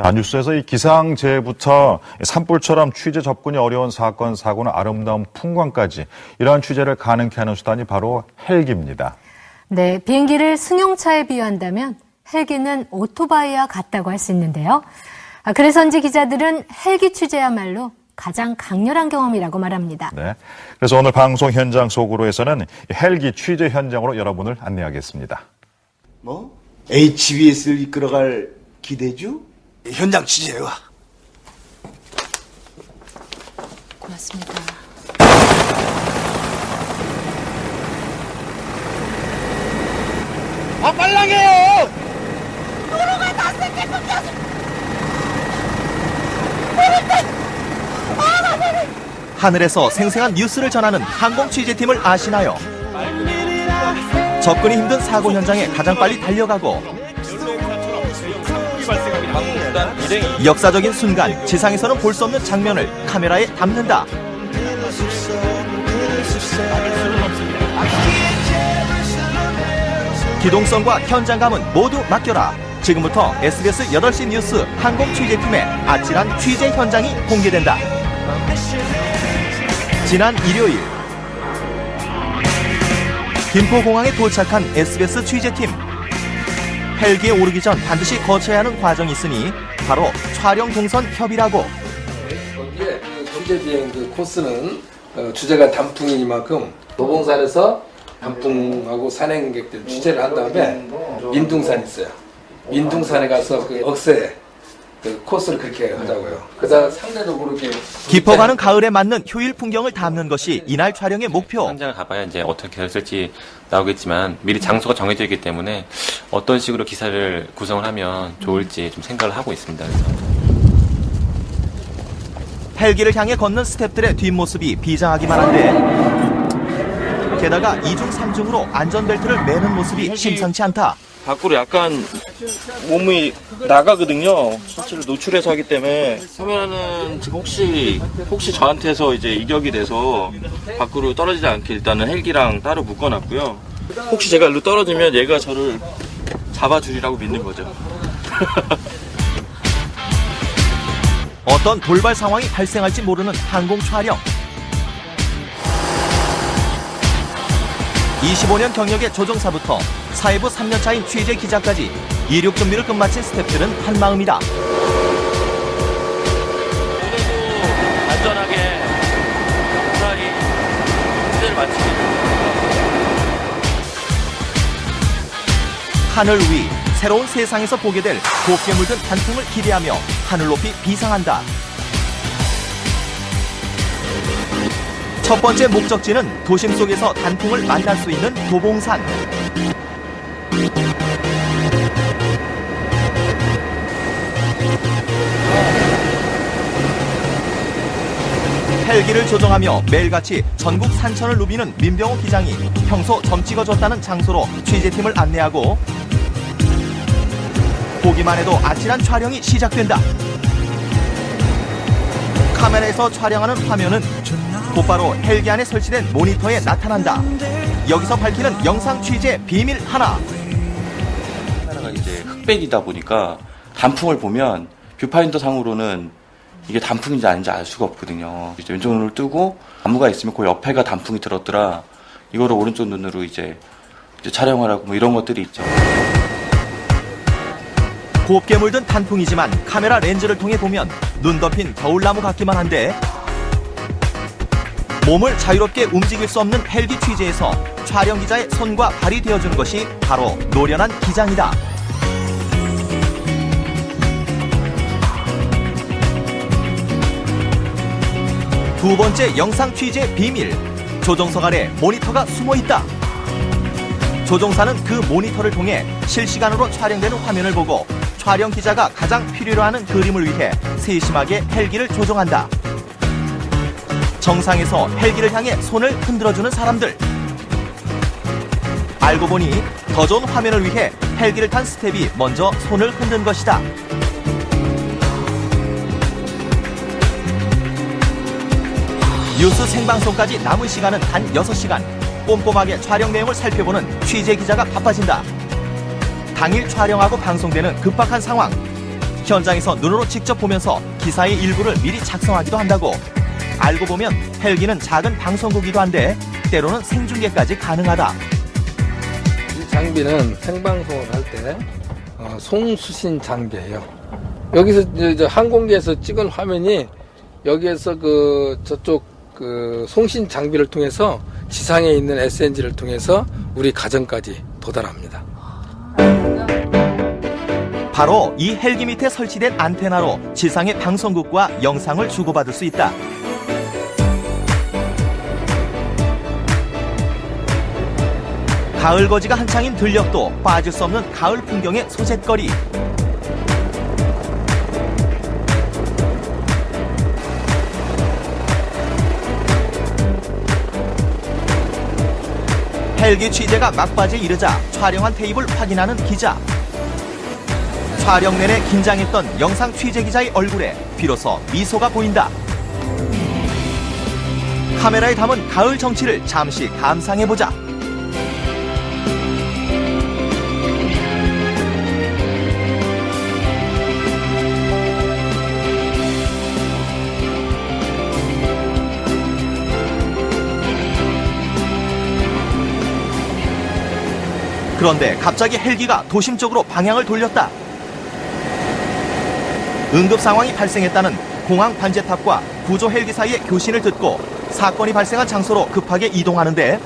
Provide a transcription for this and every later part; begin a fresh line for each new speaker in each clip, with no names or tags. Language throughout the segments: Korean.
자, 뉴스에서 이 기상재해부터 산불처럼 취재 접근이 어려운 사건, 사고는 아름다운 풍광까지 이러한 취재를 가능케 하는 수단이 바로 헬기입니다.
네, 비행기를 승용차에 비유한다면 헬기는 오토바이와 같다고 할 수 있는데요. 아, 그래서인지 기자들은 헬기 취재야말로 가장 강렬한 경험이라고 말합니다.
네. 그래서 오늘 방송 현장 속으로 해서는 헬기 취재 현장으로 여러분을 안내하겠습니다.
뭐? HBS를 이끌어갈 기대주? 현장 취재해 와.
고맙습니다.
아 빨랑해요!
하늘에서 생생한 뉴스를 전하는 항공 취재팀을 아시나요? 접근이 힘든 사고 현장에 가장 빨리 달려가고 역사적인 순간 지상에서는 볼 수 없는 장면을 카메라에 담는다. 기동성과 현장감은 모두 맡겨라. 지금부터 SBS 8시 뉴스 항공 취재팀의 아찔한 취재 현장이 공개된다. 지난 일요일 김포공항에 도착한 SBS 취재팀 헬기에 오르기 전 반드시 거쳐야 하는 과정이 있으니 바로 촬영 동선 협의라고
거기에 그 경제 비행 그 코스는 어, 주제가 단풍이니만큼 도봉산에서 단풍하고 산행객들 취재를 한 다음에 민둥산 있어요. 민둥산에 가서 그 억새 그 코스를 그렇게 하자고요. 그다음 상대적으로 이렇게
깊어가는 가을에 맞는 효율 풍경을 담는 것이 이날 촬영의 목표
현장을 가봐야 이제 어떻게 됐을지 나오겠지만 미리 장소가 정해져 있기 때문에 어떤 식으로 기사를 구성을 하면 좋을지 좀 생각을 하고 있습니다. 그래서.
헬기를 향해 걷는 스탭들의 뒷모습이 비장하기만 한데 게다가 이중삼중으로 안전벨트를 매는 모습이 심상치 않다
밖으로 약간 몸이 나가거든요. 실제로 노출해서 하기 때문에 그러면은 지금 혹시 혹시 저한테서 이제 이격이 돼서 밖으로 떨어지지 않게 일단은 헬기랑 따로 묶어놨고요. 혹시 제가 일로 떨어지면 얘가 저를 잡아주리라고 믿는 거죠.
어떤 돌발 상황이 발생할지 모르는 항공 촬영. 25년 경력의 조종사부터 사회부 3년 차인 취재 기자까지 이륙 준비를 끝마친 스태프들은 한마음이다.
안전하게 무사히 취재를 마치기
하늘 위 새로운 세상에서 보게 될 곱게 물든 단풍을 기대하며 하늘 높이 비상한다. 첫 번째 목적지는 도심 속에서 단풍을 만날 수 있는 도봉산. 헬기를 조종하며 매일같이 전국 산천을 누비는 민병호 기장이 평소 점 찍어줬다는 장소로 취재팀을 안내하고 보기만 해도 아찔한 촬영이 시작된다. 카메라에서 촬영하는 화면은 곧바로 헬기 안에 설치된 모니터에 나타난다. 여기서 밝히는 영상 취재 비밀 하나.
카메라가 이제 흑백이다 보니까 단풍을 보면 뷰파인더 상으로는 이게 단풍인지 아닌지 알 수가 없거든요. 이제 왼쪽 눈을 뜨고 나무가 있으면 그 옆에가 단풍이 들었더라. 이거를 오른쪽 눈으로 이제, 이제 촬영을 하고 뭐 이런 것들이 있죠.
곱게 물든 단풍이지만 카메라 렌즈를 통해 보면 눈 덮인 겨울나무 같기만 한데 몸을 자유롭게 움직일 수 없는 헬기 취재에서 촬영 기자의 손과 발이 되어주는 것이 바로 노련한 기장이다. 두 번째 영상 취재 비밀. 조종석 아래 모니터가 숨어 있다. 조종사는 그 모니터를 통해 실시간으로 촬영되는 화면을 보고 촬영 기자가 가장 필요로 하는 그림을 위해 세심하게 헬기를 조종한다. 정상에서 헬기를 향해 손을 흔들어주는 사람들. 알고 보니 더 좋은 화면을 위해 헬기를 탄 스텝이 먼저 손을 흔든 것이다. 뉴스 생방송까지 남은 시간은 단 6시간. 꼼꼼하게 촬영 내용을 살펴보는 취재 기자가 바빠진다. 당일 촬영하고 방송되는 급박한 상황. 현장에서 눈으로 직접 보면서 기사의 일부를 미리 작성하기도 한다고. 알고 보면 헬기는 작은 방송국이기도 한데 때로는 생중계까지 가능하다.
이 장비는 생방송을 할때 어, 송수신 장비예요. 여기서 이제 저 항공기에서 찍은 화면이 여기에서 그 저쪽 그 송신 장비를 통해서 지상에 있는 SNG를 통해서 우리 가정까지 도달합니다.
바로 이 헬기 밑에 설치된 안테나로 지상의 방송국과 영상을 주고받을 수 있다. 가을 거지가 한창인 들녘도 빠질 수 없는 가을 풍경의 소재거리. 헬기 취재가 막바지에 이르자 촬영한 테이블 확인하는 기자. 촬영 내내 긴장했던 영상 취재 기자의 얼굴에 비로소 미소가 보인다. 카메라에 담은 가을 정치를 잠시 감상해보자. 그런데 갑자기 헬기가 도심 쪽으로 방향을 돌렸다. 응급 상황이 발생했다는 공항 반제탑과 구조 헬기 사이의 교신을 듣고 사건이 발생한 장소로 급하게 이동하는데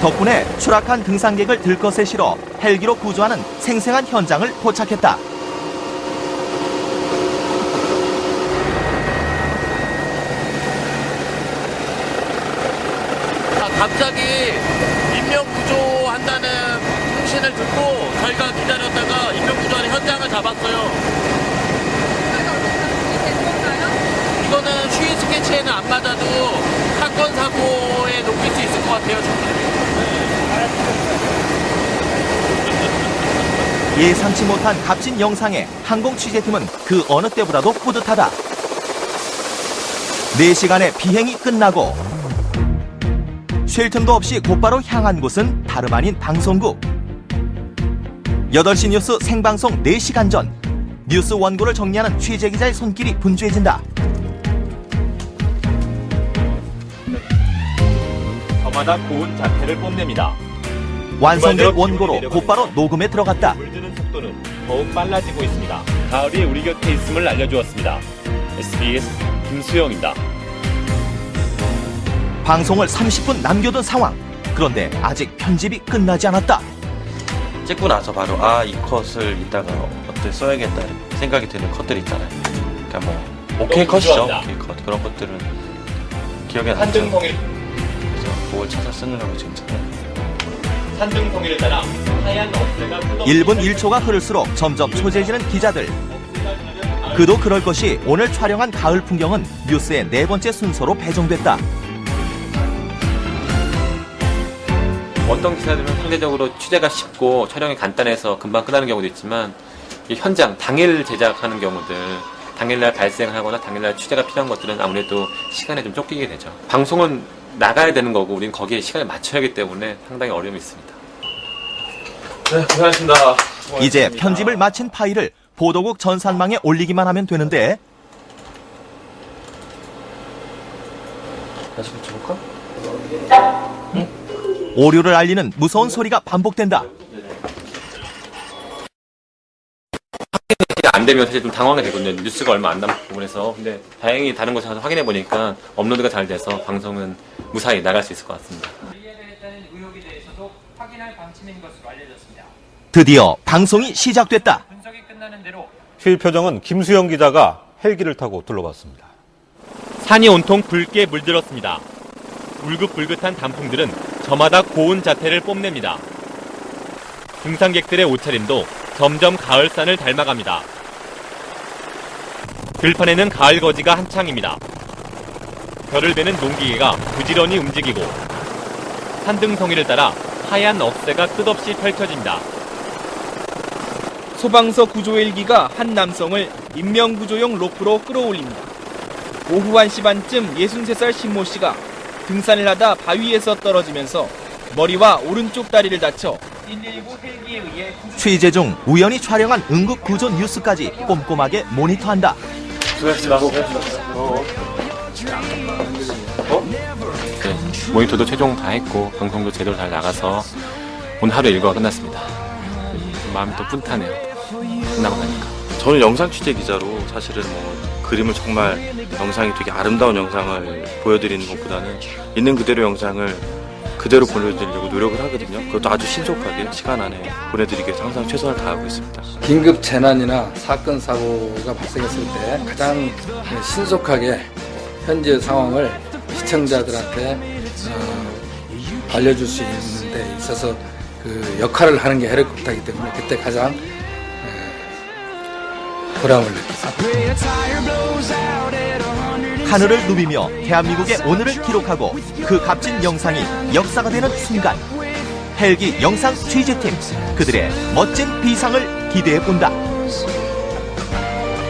덕분에 추락한 등산객을 들것에 실어 헬기로 구조하는 생생한 현장을 포착했다.
아, 갑자기 인명 구조 한다는 통신을 듣고 저희가 기다렸다가 인명 구조하는 현장을 잡았어요. 이거는 쉬운 스케치에는 안 맞아도 사건 사고에 높일 수 있을 것 같아요.
예상치 못한 값진 영상에 항공 취재팀은 그 어느 때보다도 뿌듯하다. 4시간의 비행이 끝나고 쉴 틈도 없이 곧바로 향한 곳은 다름 아닌 방송국. 8시 뉴스 생방송 4시간 전 뉴스 원고를 정리하는 취재 기자의 손길이 분주해진다.
저마다 고운 자태를 뽐냅니다.
완성된 원고로 곧바로 녹음에 들어갔다.
물드는 속도는 더욱 빨라지고 있습니다. 가을이 우리 곁에 있음을 알려주었습니다. SBS 김수영입니다.
방송을 30분 남겨둔 상황. 그런데 아직 편집이 끝나지 않았다.
찍고 나서 바로 아 이 컷을 이따가 어떻게 써야겠다 생각이 드는 컷들 있잖아요. 그러니까 뭐 오케이 컷이죠. 오케이 컷 그런 것들은 기억에 남죠.
산등성일
그래서 그걸 찾아 쓰느라고 지금 찾는.
산등성일을 따라 하얀 억새가
1분 1초가 흐를수록 점점 초조해지는 기자들. 그도 그럴 것이 오늘 촬영한 가을 풍경은 뉴스의 네 번째 순서로 배정됐다.
어떤 기사들은 상대적으로 취재가 쉽고 촬영이 간단해서 금방 끝나는 경우도 있지만 이 현장 당일 제작하는 경우들 당일날 발생하거나 당일날 취재가 필요한 것들은 아무래도 시간에 좀 쫓기게 되죠. 방송은 나가야 되는 거고 우리는 거기에 시간을 맞춰야 하기 때문에 상당히 어려움이 있습니다. 네, 고생하셨습니다.
이제 편집을 마친 파일을 보도국 전산망에 올리기만 하면 되는데
다시 붙여볼까?
오류를 알리는 무서운 소리가 반복된다.
안 되면 사실 좀 당황이 되거든요. 뉴스가 얼마 안 남았고 그래서 근데 다행히 다른 곳에 가서 확인해 보니까 업로드가 잘 돼서 방송은 무사히 나갈 수 있을 것
같습니다.
드디어 방송이 시작됐다.
분석이 끝나는 대로
필표정은 김수영 기자가 헬기를 타고 둘러봤습니다.
산이 온통 붉게 물들었습니다. 울긋불긋한 단풍들은 저마다 고운 자태를 뽐냅니다. 등산객들의 옷차림도 점점 가을산을 닮아갑니다. 들판에는 가을 거지가 한창입니다. 별을 베는 농기계가 부지런히 움직이고 산등성이를 따라 하얀 억새가 끝없이 펼쳐진다.
소방서 구조 헬기가 한 남성을 인명구조용 로프로 끌어올립니다. 오후 1시 반쯤 63살 신모 씨가 등산을 하다 바위에서 떨어지면서 머리와 오른쪽 다리를 다쳐
119 헬기에 의해
취재 중 우연히 촬영한 응급 구조 뉴스까지 꼼꼼하게 모니터한다.
네, 모니터도 최종 다 했고 방송도 제대로 잘 나가서 오늘 하루 일과가 끝났습니다. 마음이 또 뿌듯하네요. 끝나고 나니까.
저는 영상 취재 기자로 사실은 뭐 그림을 정말 영상이 되게 아름다운 영상을 보여드리는 것보다는 있는 그대로 영상을 그대로 보내드리려고 노력을 하거든요. 그것도 아주 신속하게 시간 안에 보내드리기 위해서 항상 최선을 다하고 있습니다.
긴급 재난이나 사건 사고가 발생했을 때 가장 신속하게 현재 상황을 시청자들한테 어, 알려줄 수 있는 데 있어서 그 역할을 하는 게 헬리콥터이기 때문에 그때 가장 에, 보람을 느꼈습니다.
하늘을 누비며 대한민국의 오늘을 기록하고 그 값진 영상이 역사가 되는 순간 헬기 영상 취재팀 그들의 멋진 비상을 기대해 본다.